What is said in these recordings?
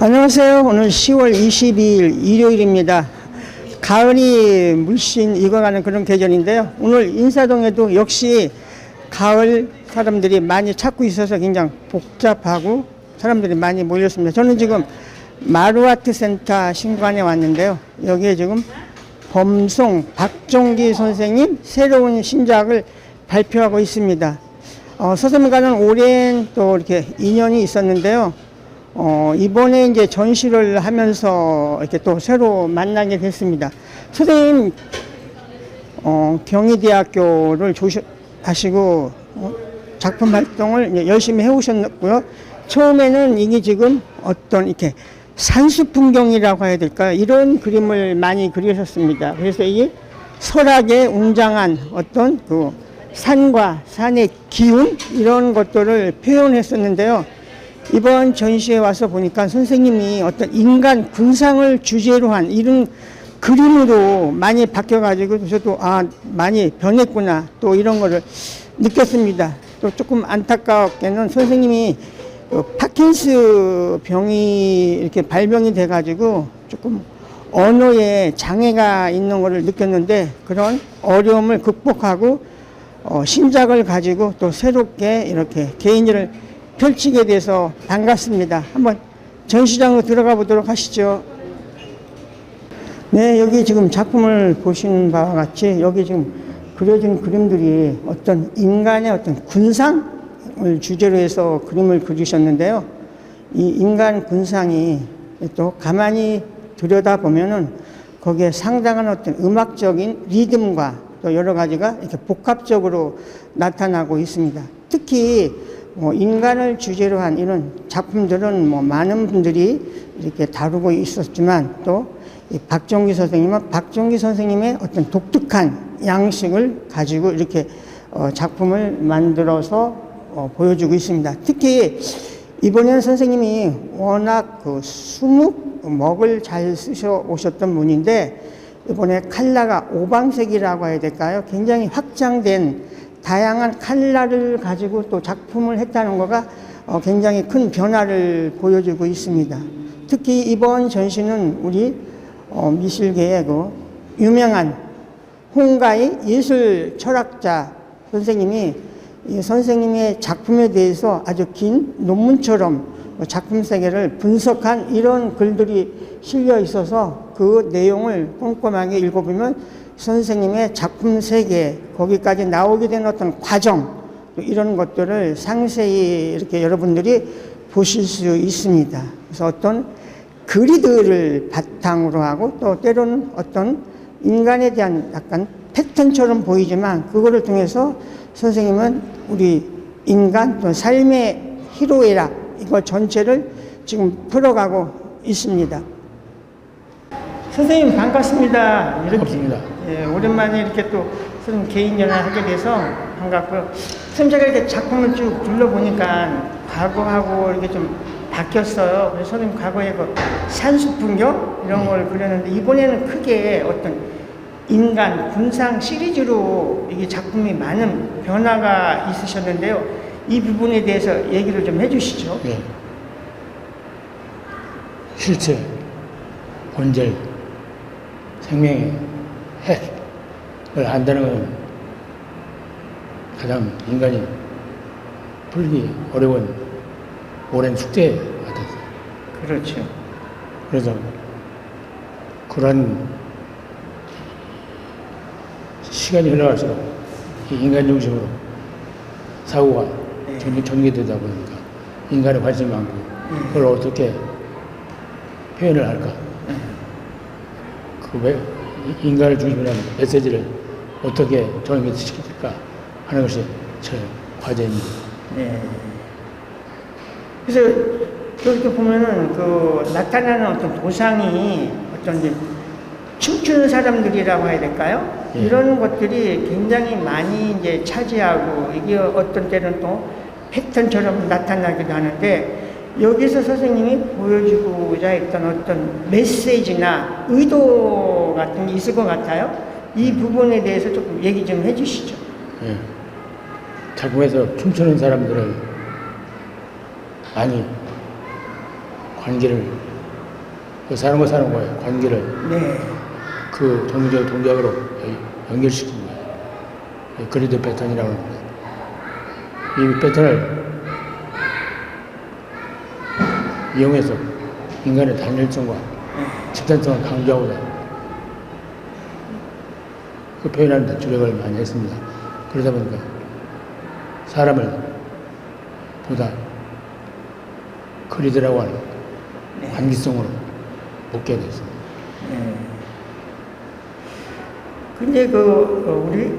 안녕하세요. 오늘 10월 22일 일요일입니다. 가을이 물씬 익어가는 그런 계절인데요. 오늘 인사동에도 역시 가을 사람들이 많이 찾고 있어서 굉장히 복잡하고 사람들이 많이 몰렸습니다. 저는 지금 마루아트 센터 신관에 왔는데요. 여기에 지금 범송 박종기 선생님 새로운 신작을 발표하고 있습니다. 어, 서점가는 오랜 또 이렇게 인연이 있었는데요. 어, 이번에 이제 전시를 하면서 이렇게 또 새로 만나게 됐습니다. 선생님, 어, 경희대학교를 조시하시고 어, 작품 활동을 열심히 해오셨고요. 처음에는 이게 지금 어떤 이렇게 산수 풍경이라고 해야 될까요? 이런 그림을 많이 그리셨습니다. 그래서 이게 설악에 웅장한 어떤 그 산과 산의 기운 이런 것들을 표현했었는데요. 이번 전시회 와서 보니까 선생님이 어떤 인간 군상을 주제로 한 이런 그림으로 많이 바뀌어가지고 저도 아 많이 변했구나 또 이런 거를 느꼈습니다. 또 조금 안타깝게는 선생님이 그 파킨스 병이 이렇게 발병이 돼가지고 조금 언어에 장애가 있는 것을 느꼈는데 그런 어려움을 극복하고 어, 신작을 가지고 또 새롭게 이렇게 개인일 을 펼치게 돼서 반갑습니다. 한번 전시장으로 들어가 보도록 하시죠. 네, 여기 지금 작품을 보신 바와 같이 여기 지금 그려진 그림들이 어떤 인간의 어떤 군상을 주제로 해서 그림을 그리셨는데요. 이 인간 군상이 또 가만히 들여다보면은 거기에 상당한 어떤 음악적인 리듬과 또 여러 가지가 이렇게 복합적으로 나타나고 있습니다. 특히 뭐 인간을 주제로 한 이런 작품들은 뭐 많은 분들이 이렇게 다루고 있었지만 또이 박종기 선생님은 박종기 선생님의 어떤 독특한 양식을 가지고 이렇게 어 작품을 만들어서 어 보여주고 있습니다. 특히 이번에는 선생님이 워낙 그 수묵 먹을 잘 쓰셔 오셨던 분인데 이번에 칼라가 오방색이라고 해야 될까요? 굉장히 확장된 다양한 칼라를 가지고 또 작품을 했다는 거가 어, 굉장히 큰 변화를 보여주고 있습니다. 특히 이번 전시는 우리 어, 미술계의 그 유명한 홍가의 예술 철학자 선생님이 이 선생님의 작품에 대해서 아주 긴 논문처럼 작품 세계를 분석한 이런 글들이 실려 있어서 그 내용을 꼼꼼하게 읽어보면 선생님의 작품 세계 거기까지 나오게 된 어떤 과정 이런 것들을 상세히 이렇게 여러분들이 보실 수 있습니다. 그래서 어떤 글이들을 바탕으로 하고 또 때로는 어떤 인간에 대한 약간 패턴처럼 보이지만 그거를 통해서 선생님은 우리 인간 또 삶의 희로애락 이거 전체를 지금 풀어가고 있습니다. 선생님 반갑습니다. 이렇게, 반갑습니다. 예, 오랜만에 이렇게 또 선생님 개인 연을 하게 돼서 반갑고요. 선생님 제가 이렇게 작품을 쭉 둘러보니까 과거하고 이렇게 좀 바뀌었어요. 그래서 선생님 과거에 그 산수 풍경 이런 걸 그렸는데 이번에는 크게 어떤 인간 군상 시리즈로 이게 작품이 많은 변화가 있으셨는데요. 이 부분에 대해서 얘기를 좀 해주시죠. 예. 실체, 본질, 생명의 핵을 안다는 것은 가장 인간이 풀기 어려운 오랜 숙제 같았어요. 그렇죠. 그래서 그런 시간이 흘러갈수록 이 인간 중심으로 사고가 네. 전개, 전개되다 보니까 인간에 관심이 많고 그걸 어떻게 표현을 할까 그 인간을 중심으로 한 메시지를 어떻게 전개시킬까 하는 것이 제 과제입니다. 네. 그래서 그렇게 보면은 그 나타나는 어떤 도상이 어떤 이제 춤추는 사람들이라고 해야 될까요? 예. 이런 것들이 굉장히 많이 이제 차지하고 이게 어떤 때는 또 패턴처럼 나타나기도 하는데 여기서 선생님이 보여주고자 했던 어떤 메시지나 의도 같은 게 있을 것 같아요. 이 부분에 대해서 조금 얘기 좀 해주시죠. 예. 작품에서 춤추는 사람들을 많이 관계를 그 사람과 사람과의 관계를 네. 그 동적 동작으로 거예요. 이 그리드 패턴이라고 합니다. 이 패턴을 이용해서 인간의 단일성과 집단성을 강조하고자 그 표현하는 데 주력을 많이 했습니다. 그러다 보니까 사람을 보다 그리드라고 하는 네. 관계성으로 묶게 됐습니다. 근데 그 어, 우리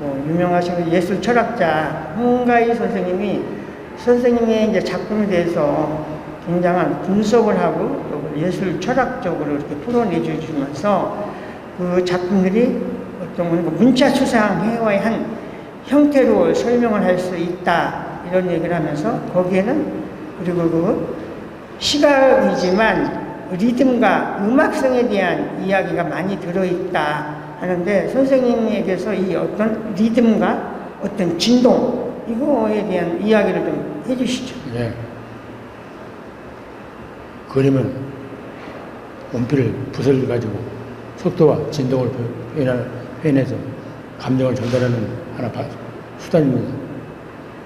어, 유명하신 그 예술 철학자 홍가희 선생님이 선생님의 이제 작품에 대해서 굉장한 분석을 하고 또 예술 철학적으로 이렇게 풀어내 주시면서 그 작품들이 어떤 그 문자 추상회화의 한 형태로 설명을 할 수 있다 이런 얘기를 하면서 거기에는 그리고 그 시각이지만 리듬과 음악성에 대한 이야기가 많이 들어있다 하는데 선생님에게서 이 어떤 리듬과 어떤 진동 이거에 대한 이야기를 좀 해주시죠. 네. 그림은 원피를 붓을 가지고 속도와 진동을 표현해서 감정을 전달하는 하나 바- 수단입니다.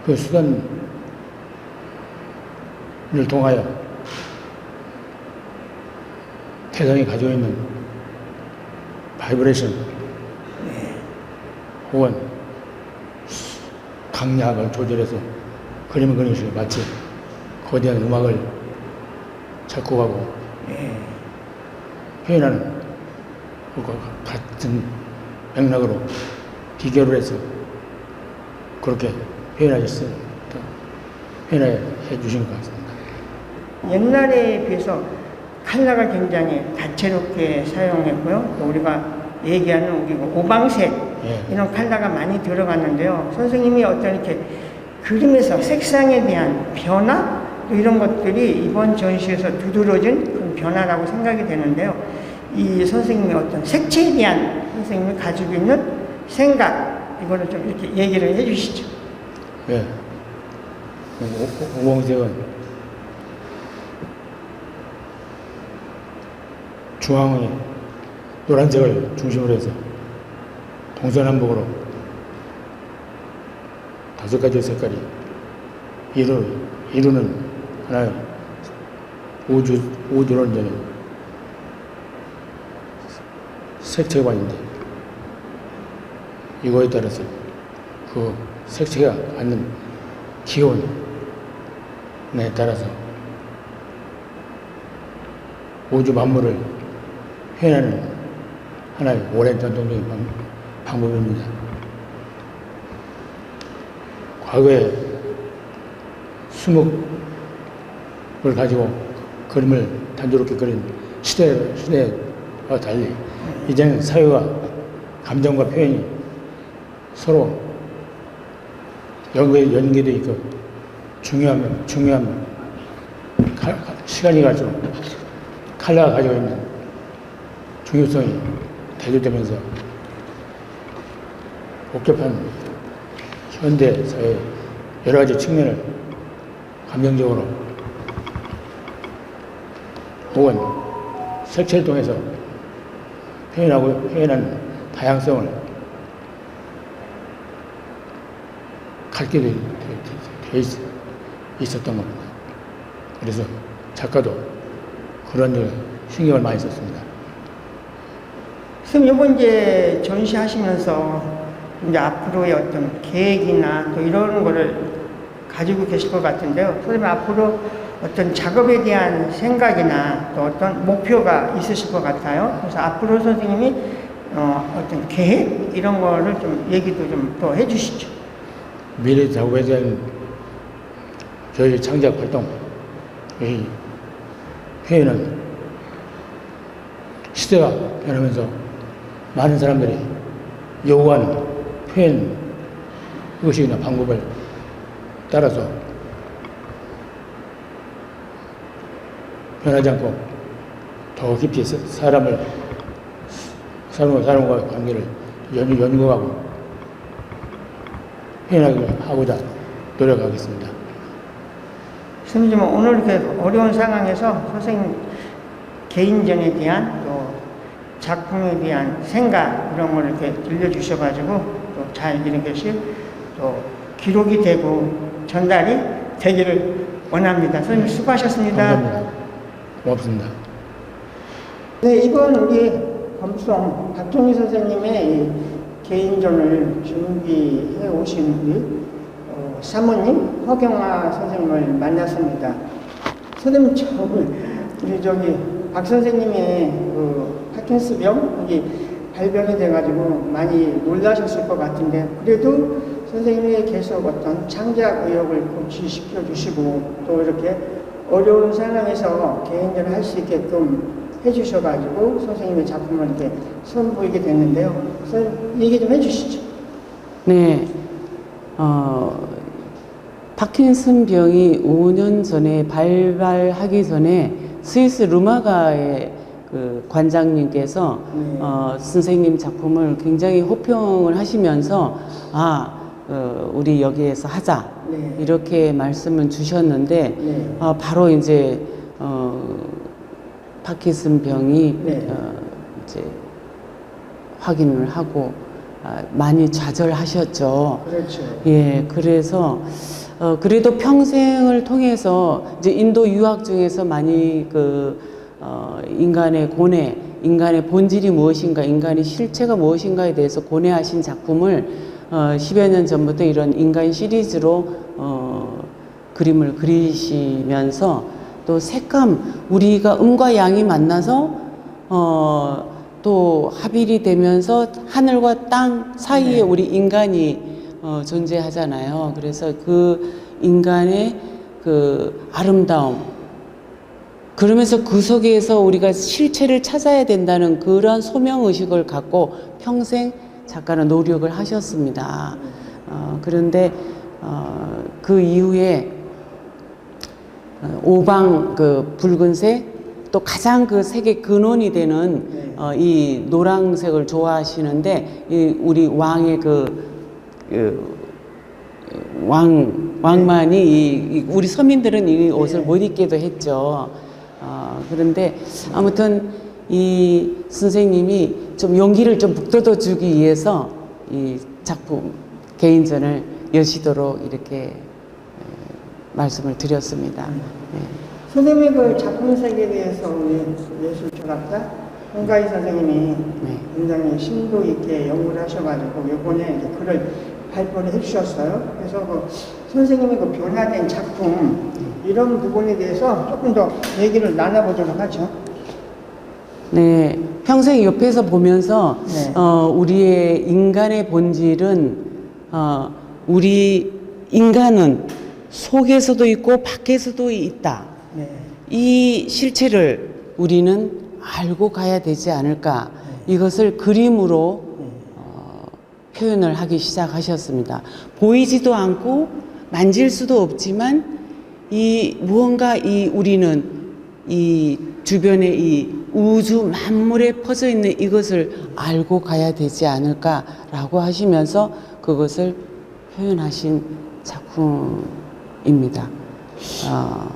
그 수단을 통하여 태상이 가지고 있는 바이브레이션 혹은 강약을 조절해서 그림을 그리는 것이 마치 거대한 음악을 작곡하고 표현하는 것과 같은 맥락으로 비교를 해서 그렇게 표현하셨어요. 표현해 주신 것 같습니다. 옛날에 비해서 칼라가 굉장히 다채롭게 사용했고요. 또 우리가 얘기하는 우리 그 오방색 예. 이런 칼라가 많이 들어갔는데요. 선생님이 어떤 이렇게 그림에서 색상에 대한 변화 또 이런 것들이 이번 전시에서 두드러진 그런 변화라고 생각이 되는데요. 이 선생님의 어떤 색채에 대한 선생님이 가지고 있는 생각 이거를 좀 이렇게 얘기를 해 주시죠. 예. 오- 오- 오공색은 중앙의 노란색을 중심으로 해서 동서남북으로 다섯 가지 색깔이 이루, 이루는 하나의 우주, 우주론적인 색채관인데 이거에 따라서 그 색채가 갖는 기온에 따라서 우주 만물을 표현하는 하나의 오랜 전통적인 방, 방법입니다. 과거에 수 묵을 가지고 그림을 단조롭게 그린 시대, 시대와 달리 이제는 사회와 감정과 표현이 서로 연계, 연계돼 있고 중요하면 칼- 시간이 갈수록 칼라가 가지고 있는 중요성이 대두되면서 복잡한 현대 사회 여러 가지 측면을 감정적으로 혹은 색채를 통해서 표현하고 표현하는 다양성을 갖게 돼- 돼 있- 있었던 겁니다. 그래서 작가도 그런 데 신경을 많이 썼습니다. 선생님, 이번 이제 전시하시면서 이제 앞으로의 어떤 계획이나 또 이런 거를 가지고 계실 것 같은데요. 선생님, 앞으로 어떤 작업에 대한 생각이나 또 어떤 목표가 있으실 것 같아요. 그래서 앞으로 선생님이 어, 어떤 계획 이런 거를 좀 얘기도 좀 더 해주시죠. 미래 작업에 대한 저희 창작 활동, 이 회의는 시대가 변하면서 많은 사람들이 요구하는 표현 의식이나 방법을 따라서 변하지 않고 더 깊이 사- 사람을 사람과 사람과의 관계를 연, 연구하고 표현하고자 노력하겠습니다. 선생님 오늘 이렇게 어려운 상황에서 선생님 개인전에 대한 또 작품에 대한 생각 이런 걸 이렇게 들려주셔가지고 또 잘 이런 것이 또 기록이 되고 전달이 되기를 원합니다. 선생님 수고하셨습니다. 감사합니다. 고맙습니다. 네, 이번 우리 범송 박종희 선생님의 이 개인전을 준비해 오신 우리 어, 사모님 허경화 선생님을 만났습니다. 선생님 처음 우리 저기 박 선생님의 그 파킨스병 여기 발병이 돼가지고 많이 놀라셨을 것 같은데 그래도 선생님이 계속 어떤 창작 의욕을 고취시켜 주시고 또 이렇게 어려운 상황에서 개인전을 할 수 있게끔 해주셔가지고 선생님의 작품을 이렇게 선보이게 됐는데요. 선생님 얘기 좀 해주시죠. 네, 어, 파킨슨 병이 5년 전에 발발하기 전에 스위스 루마가의 그 관장님께서 네. 어, 선생님 작품을 굉장히 호평을 하시면서 아, 어, 우리 여기에서 하자 네. 이렇게 말씀을 주셨는데 네. 아, 바로 이제 어, 파킨슨 병이 네. 어, 이제 확인을 하고 아, 많이 좌절하셨죠. 그렇죠. 예, 그래서 어, 그래도 평생을 통해서 이제 인도 유학 중에서 많이 그 어, 인간의 고뇌, 인간의 본질이 무엇인가, 인간의 실체가 무엇인가에 대해서 고뇌하신 작품을 어, 10여 년 전부터 이런 인간 시리즈로 어, 그림을 그리시면서 또 색감, 우리가 음과 양이 만나서 어, 또 합일이 되면서 하늘과 땅 사이에 네. 우리 인간이 어, 존재하잖아요. 그래서 그 인간의 그 아름다움, 그러면서 그 속에서 우리가 실체를 찾아야 된다는 그런 소명 의식을 갖고 평생 작가는 노력을 하셨습니다. 어, 그런데 어, 그 이후에 어, 오방 그 붉은색 또 가장 그 색의 근원이 되는 네. 어, 이 노란색을 좋아하시는데 이 우리 왕의 그, 그 왕, 왕만이 이, 이 우리 서민들은 이 옷을 네. 못 입게도 했죠. 어, 그런데 아무튼 이 선생님이 좀 용기를 좀 북돋워 주기 위해서 이 작품 개인전을 여시도록 이렇게 에, 말씀을 드렸습니다. 네. 선생님의 그 작품 세계에 대해서 우리 예술 철학자 홍가희 선생님이 네. 굉장히 심도 있게 연구를 하셔가지고 요번에 이제 글을 발표를 해주셨어요. 그래서 그 선생님의 그 변화된 작품 이런 부분에 대해서 조금 더 얘기를 나눠보도록 하죠. 네, 평생 옆에서 보면서 네. 어, 우리의 인간의 본질은 어, 우리 인간은 속에서도 있고 밖에서도 있다. 네. 이 실체를 우리는 알고 가야 되지 않을까. 이것을 그림으로 어, 표현을 하기 시작하셨습니다. 보이지도 않고 만질 수도 없지만 이 무언가 이 우리는 이 주변에 이 우주 만물에 퍼져 있는 이것을 알고 가야 되지 않을까라고 하시면서 그것을 표현하신 작품입니다. 어,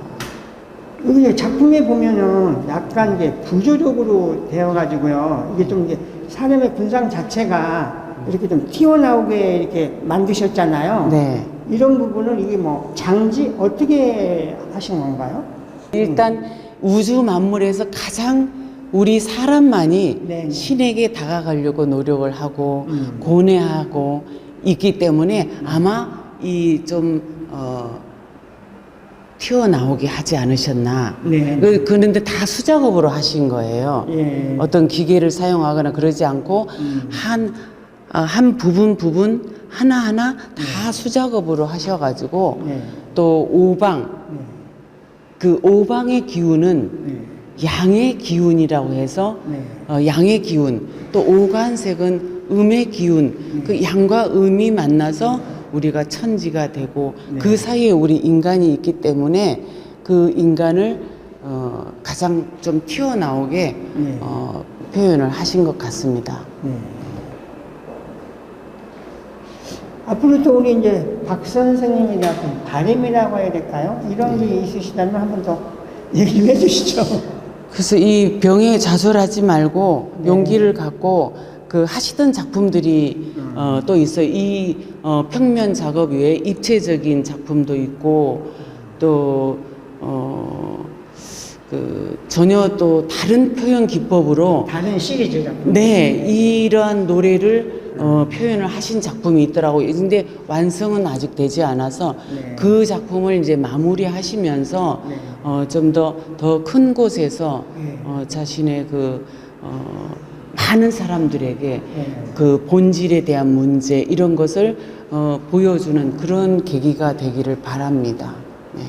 이제 작품에 보면은 약간 이제 구조적으로 되어가지고요. 이게 좀 이제 사람의 군상 자체가 이렇게 좀 튀어나오게 이렇게 만드셨잖아요. 네. 이런 부분은 이게 뭐 장지 어떻게 하신 건가요? 일단 우주 만물에서 가장 우리 사람만이 네. 신에게 다가가려고 노력을 하고 음. 고뇌하고 있기 때문에 아마 이좀 어, 튀어나오게 하지 않으셨나. 네. 그, 그런데 다 수작업으로 하신 거예요. 예. 어떤 기계를 사용하거나 그러지 않고 음. 한, 아, 한 부분 부분 하나하나 다 수작업으로 하셔가지고 네. 또 오방 네. 그 오방의 기운은 네. 양의 기운이라고 해서 네. 어, 양의 기운 또 오간색은 음의 기운 그 양과 음이 만나서 우리가 천지가 되고 네. 그 사이에 우리 인간이 있기 때문에 그 인간을 어, 가장 좀 튀어나오게 네. 어, 표현을 하신 것 같습니다. 네. 앞으로 또 우리 이제 박 어떤 바람이라고 해야 될까요? 이런 게 있으시다면 한 번 더 얘기를 해주시죠. 그래서 이 병에 좌절하지 말고 네. 용기를 갖고 그 하시던 작품들이 어, 또 있어요. 이 어, 평면 작업 외에 입체적인 작품도 있고 또 어, 그 전혀 또 다른 표현 기법으로 다른 시리즈 작품. 네 이러한 노래를 어, 표현을 하신 작품이 있더라고요. 근데 완성은 아직 되지 않아서 네. 그 작품을 이제 마무리하시면서 네. 어, 좀 더 더 큰 곳에서 네. 어, 자신의 그 어, 많은 사람들에게 네. 그 본질에 대한 문제 이런 것을 어, 보여주는 그런 계기가 되기를 바랍니다. 네.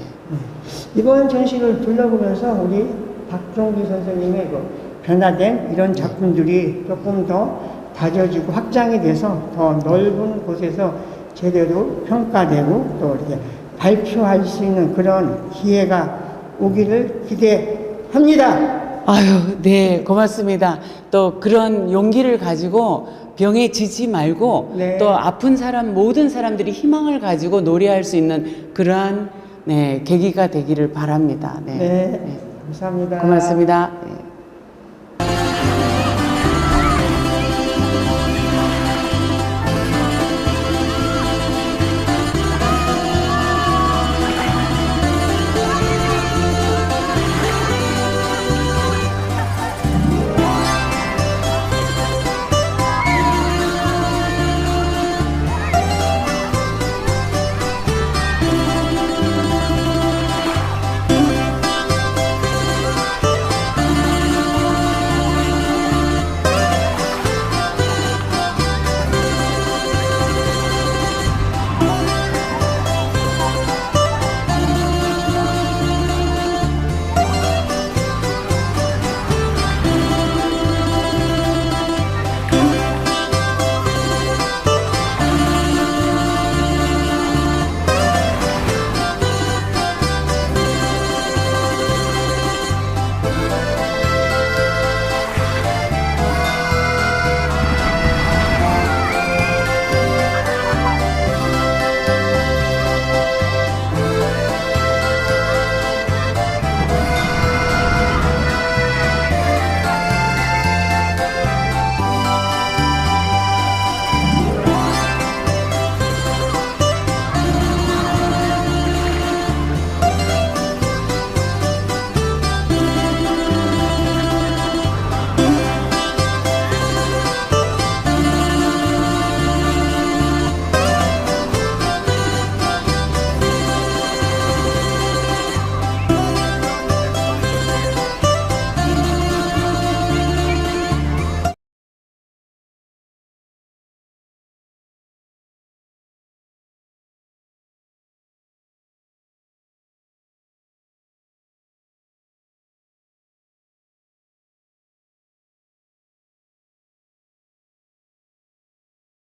이번 전시를 둘러보면서 우리 박종기 선생님의 그 변화된 이런 작품들이 조금 더 다져지고 확장이 돼서 더 넓은 곳에서 제대로 평가되고 또 이렇게 발표할 수 있는 그런 기회가 오기를 기대합니다. 아유, 네, 고맙습니다. 또 그런 용기를 가지고 병에 지지 말고 네. 또 아픈 사람 모든 사람들이 희망을 가지고 노래할 수 있는 그러한 네, 계기가 되기를 바랍니다. 네. 네, 감사합니다. 고맙습니다. 네.